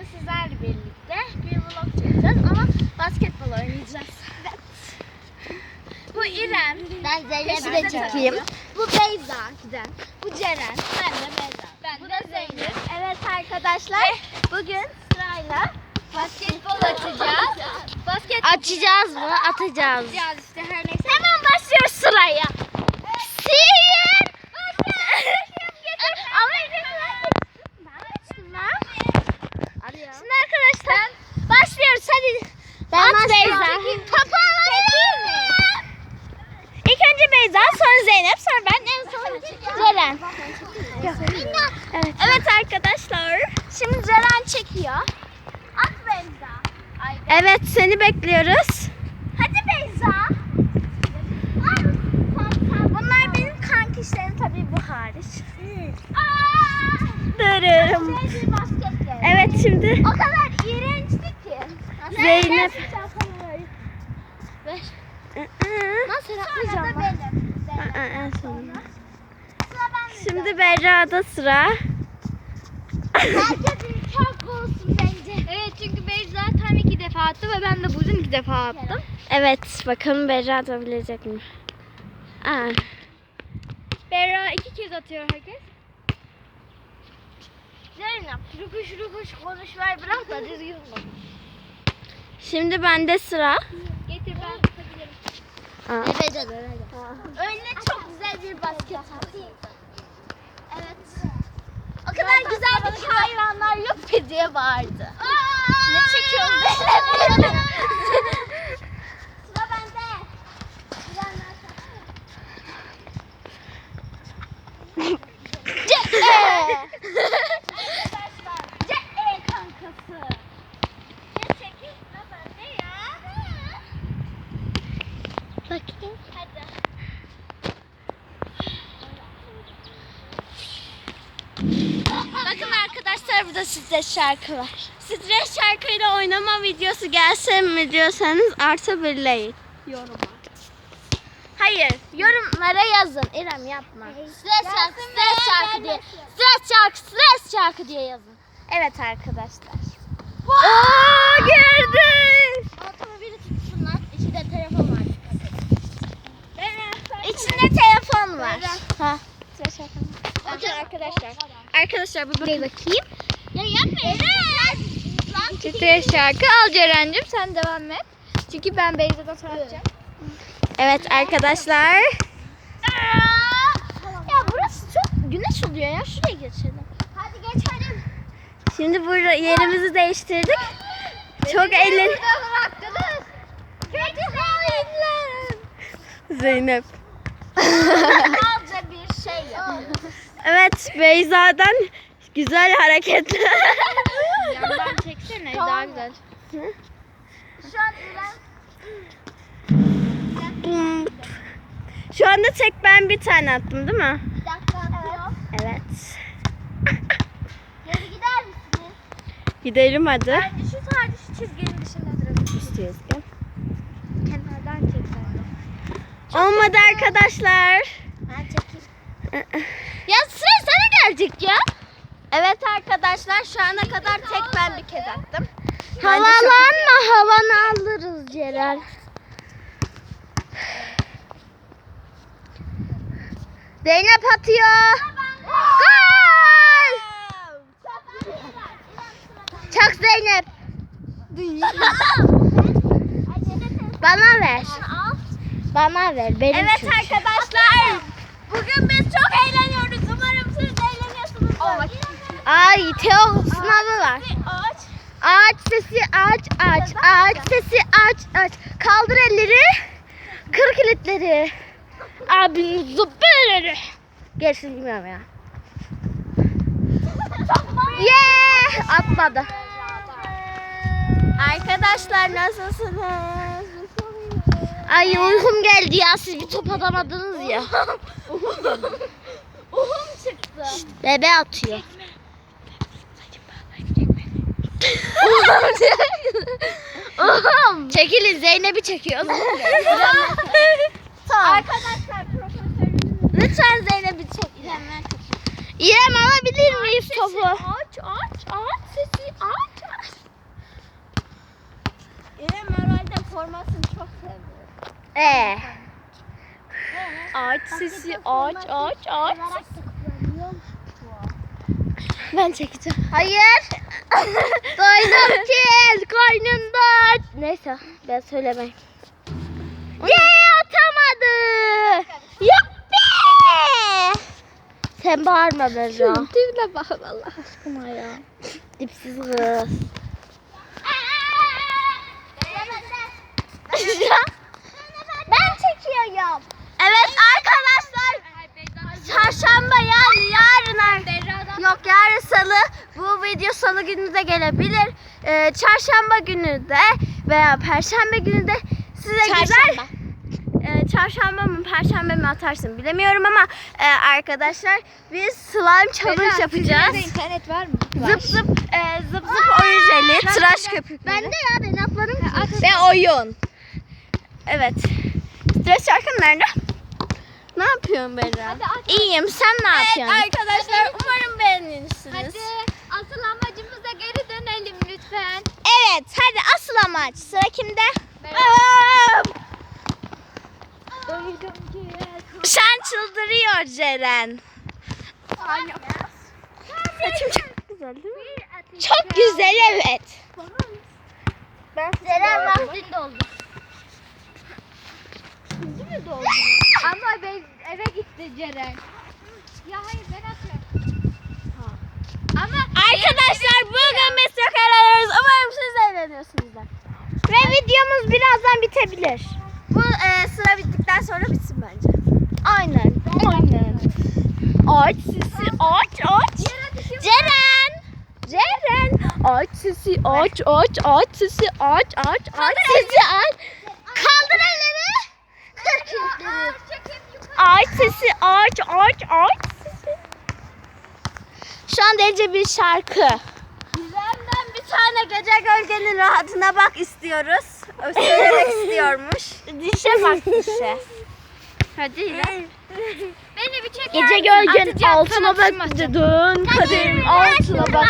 bugün sizlerle birlikte bir vlog çekeceğiz ama basketbol oynayacağız. Bu İrem. Ben Zeynep'i de çekeyim. Bu Beyza giden. Bu Ceren. Ben de Beyza. Ben Bu da Zeynep. Evet arkadaşlar bugün sırayla basketbol açacağız. Basket Açacağız mı? Atacağız. yapacağız işte her neyse. Hemen başlıyoruz sıraya. Sihir. Ama ben açtım lan. Şimdi arkadaşlar başlıyoruz hadi. Ben At başlıyorum. Beyza. Topu alalım. İlk önce Beyza, sonra Zeynep, sonra ben, en son Ceren. Evet. evet arkadaşlar, şimdi Ceren çekiyor. At Beyza. Evet, seni bekliyoruz. Hadi Beyza. Bunlar benim kankişlerim tabii bu hariç. Dırırım. Evet şimdi O kadar iğrençti ki. Zeynep. Nasıl benim. Aa, en sonunda. Şimdi Berra'da sıra. Herkesin çok olsun bence. Evet çünkü Beyza tam iki defa attı ve ben de bugün iki defa attım. Evet bakalım Berra atabilecek mi? Aa, Berra iki kez atıyor herkes. Zeynep rukuş rukuş konuşmayı bırak da düzgün konuş. şimdi bende sıra. Getir ben atabilirim. Aa, Evet evet Önüne çok güzel bir basket attı. Evet. O kadar güzel bir hayvanlar yok ki diye bağırdı. Ne çekiyorsun Sıra bende. Sıra Ce kankası. Ne çekil sıra bende ya. Bakayım. Hadi. Bakın arkadaşlar burada stres şarkı var. Stres şarkıyla oynama videosu gelsin mi diyorsanız artı birleyin. Yoruma. Hayır yorumlara yazın. İrem yapma. Stres şarkı, stres şarkı diye. Stres şarkı, stres şarkı diye yazın. Evet arkadaşlar. Oo girdi. Otomobili tutsunlar. İçinde telefon var. İçinde telefon var. Ha. Arkadaşlar. Arkadaşlar bir bakayım. Stres şarkı al Ceren'cim sen devam et. Çünkü ben Beyza'dan sonra atacağım. Evet arkadaşlar. Ya burası çok güneş oluyor ya. Şuraya geçelim. Hadi geçelim. Şimdi burada yerimizi değiştirdik. Çok eğlen. Zeynep. Alca bir şey. Evet Beyza'dan güzel hareketler. Yandan çeksene daha güzel. Şu an Bum. Şu anda tek ben bir tane attım değil mi? bir dakika atıyor. Evet. Geri gider misiniz? Gidelim hadi. Bence şu sadece şu çizginin dışında durabilir. İstiyoruz gel. Kenardan de. Olmadı arkadaşlar. Ben çekeyim. Ya sıra sana gelecek ya. Evet arkadaşlar şu ana kadar tek ben bir kez attım. Havalanma havanı alırız Ceren. Zeynep atıyor. Gol! Çak Zeynep. Bana ver. Bana ver. Benim Evet çünkü. arkadaşlar. Bugün biz çok eğleniyoruz. Umarım siz de eğleniyorsunuz. Ay Teo sınavı var. Aç. Ağaç sesi aç aç. Ağaç sesi aç aç. Kaldır elleri. Kır kilitleri. Abinin zıbbırları. Gerisini bilmiyorum ya. Yeah! Atladı. Arkadaşlar nasılsınız? Ay uykum geldi ya siz bir top atamadınız ya. Uhum çıktı. Bebe atıyor. Oğlum. Çekilin Zeynep'i çekiyor. Arkadaşlar profesörümüz. Lütfen Zeynep'i çek. İrem alabilir miyiz topu? Aç aç aç sesi aç aç. İrem herhalde formasını çok seviyor. Ee. Aç sesi aç aç aç. Ben çekeceğim. Hayır. Doydum ki koynunda. Neyse ben söylemeyim. Yee atamadı. Yuppi. Sen bağırma Berra. Tipine bak Allah aşkına ya. Dipsiz kız. ben çekiyorum. Evet arkadaşlar. Çarşamba yani yarın ar- Yok yarın salı. Bu video salı günü de gelebilir. Ee, çarşamba günü de veya perşembe günü de size güzel Çarşamba. Ee, çarşamba mı perşembe mi atarsın bilemiyorum ama e, arkadaşlar biz slime challenge yapacağız. internet var mı? Zıp zıp e, zıp zıp oyun jeli, tıraş köpükleri. Ben de ya ben atlarım. Ve oyun. Evet. Stres şarkın nerede? Ne yapıyorsun Berra? İyiyim. Sen ne yapıyorsun? arkadaşlar, umarım beğenirsiniz. Hadi asıl amacımıza geri dönelim lütfen. Evet. Hadi asıl amaç. Sıra kimde? Şen çıldırıyor Ceren. Aynen. Saçım çok güzel değil mi? Çok güzel evet. Ceren vaktinde oldu. Ama ben eve gitti Ceren. Ya hayır ben atıyorum. Arkadaşlar bugün biz çok eğleniyoruz. Umarım siz de eğleniyorsunuzdur. Ve videomuz birazdan bitebilir. Bu e, sıra bittikten sonra bitsin bence. Aynen. Aynen. Ağaç sesi ağaç ağaç. Ceren. Ceren. Ağaç sesi ağaç ağaç ağaç sesi ağaç ağaç ağaç sesi ağaç. Kaldır elleri. Ağaç sesi ağaç ağaç ağaç. Şu an Ece bir şarkı. Gizem'den bir tane gece gölgenin rahatına bak istiyoruz. Söylemek istiyormuş. Dişe bak dişe. Hadi İrem. Beni bir çeker Gece misin? gölgenin Atacağım, altına kanatım bak atacağım. dön kaderin altına bak.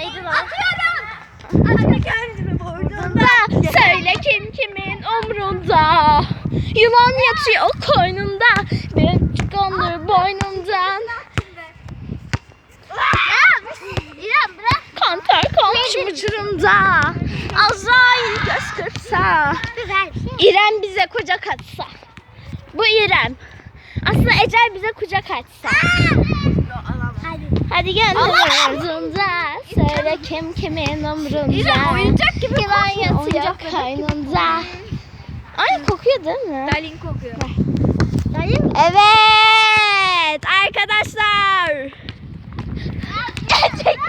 Neydi lan? Atıyorum. Adı kendimi vurduğunda Söyle kim kimin umrunda Yılan yatıyor koynunda Bir çıkandır boynundan Ya İrem bırak. Kantar kalmış mıcırımda Azrail göz kırpsa şey. İrem bize kucak atsa. Bu İrem. Aslında Ecel bize kucak açsa. Hadi. Hadi gel umrunda. Söyle kim kimin umrunda. İrem oyuncak gibi Yılan yatıyor kaynında. Ay kokuyor değil mi? Dalin kokuyor. Evet arkadaşlar. Çekil,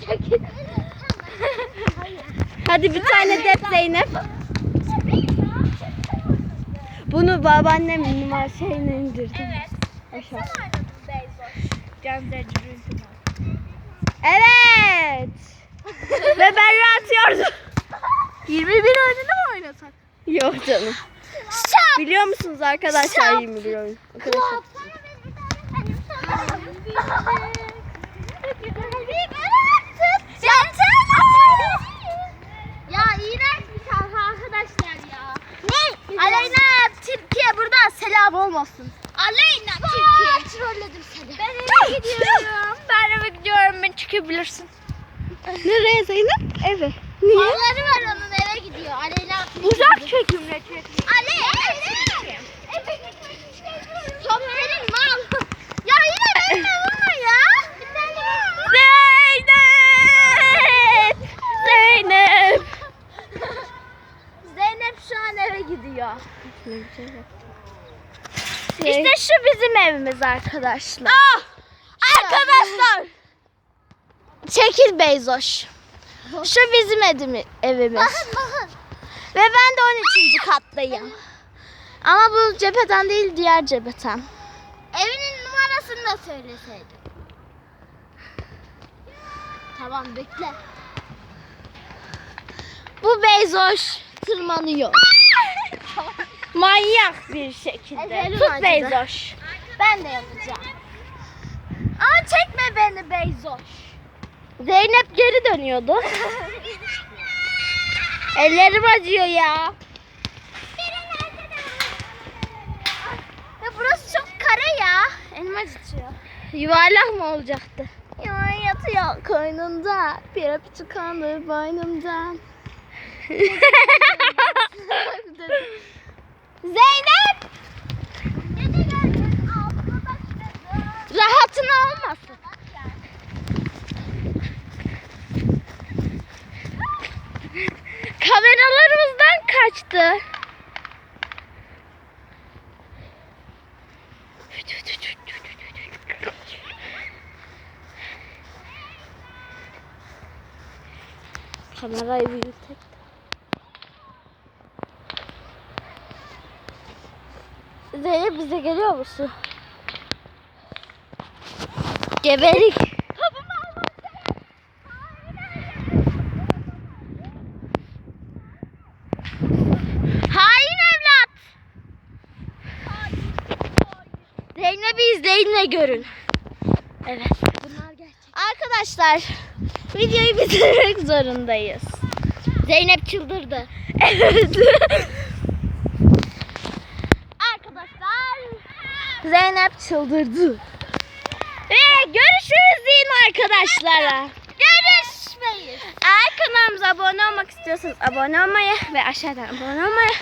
çekil. Hadi bir tane dep Zeynep. Bunu babaannem numara şeyine indirdi. Aşağı. Evet. Ve Berra atıyordu. 21 oyununu mu oynasak? Yok canım. Biliyor musunuz arkadaşlar 21 oyun? Arkadaşlar. Ya iğrenç bir arkadaşlar ya. Ne? Aleyna Tilki'ye burada selam olmasın. Aleyna Tilki. Trolledim seni. Ben eve gidiyorum. Ben eve gidiyorum. Ben çıkabilirsin. Nereye Zeynep? Eve. Niye? Malları var onun eve gidiyor. Aleyna Tilki. Gitmek istemiyorum. Top senin mal. Ya yine benimle vurma ya. Zeynep! Zeynep! Zeynep şu an eve gidiyor. İşte şu bizim evimiz arkadaşlar. Arkadaşlar! Çekil Beyzoş. Şu bizim evimi- evimiz. Bakın bakın. Ve ben de 13. kattayım. Ama bu cepheden değil diğer cepheden. Evinin numarasını da söyleseydin. Tamam bekle. Bu Beyzoş tırmanıyor. Manyak bir şekilde. Ezelim Tut acıdı. Beyzoş. Ben de yapacağım. Aa çekme beni Beyzoş. Zeynep geri dönüyordu. Ellerim acıyor ya. Ya burası çok kare ya. Elim acıtıyor. Yuvarlak mı olacaktı? Ya yatıyor koynunda. Bir öpücük kalır boynumdan. Zeynep rahatına olmasın. Kameralarımızdan kaçtı. Kamerayı büyütek. Zeynep bize geliyor musun? Geberik. Ve görün. Evet. Bunlar gerçek. Arkadaşlar videoyu bitirmek zorundayız. Zeynep çıldırdı. Evet. Arkadaşlar Zeynep çıldırdı. Ve görüşürüz deyin arkadaşlarla. Görüşmeyiz. Eğer kanalımıza abone olmak istiyorsanız abone olmayı ve aşağıdan abone olmayı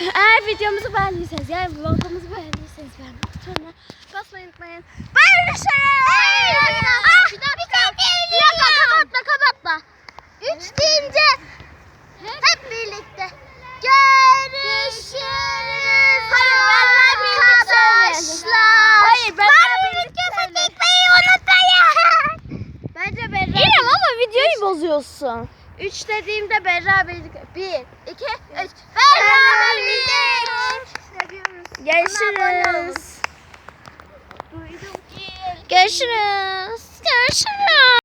Eğer videomuzu beğendiyseniz yani vlogumuzu beğendiyseniz basmayı unutmayın. Görüşürüz. Ah, bir dakika. Bir dakika kapatma kapatma. Üç deyince hep birlikte. Görüşürüz. Hayır, beraber birlikte söyleyelim. Hayır, beraber birlikte gitmeyi unutmayın. Bence Berra. İrem ama videoyu bozuyorsun. Üç dediğimde Berra birlikte. Bir, iki, üç. Berra birlikte. Görüşürüz. Görüşürüz. Görüşürüz.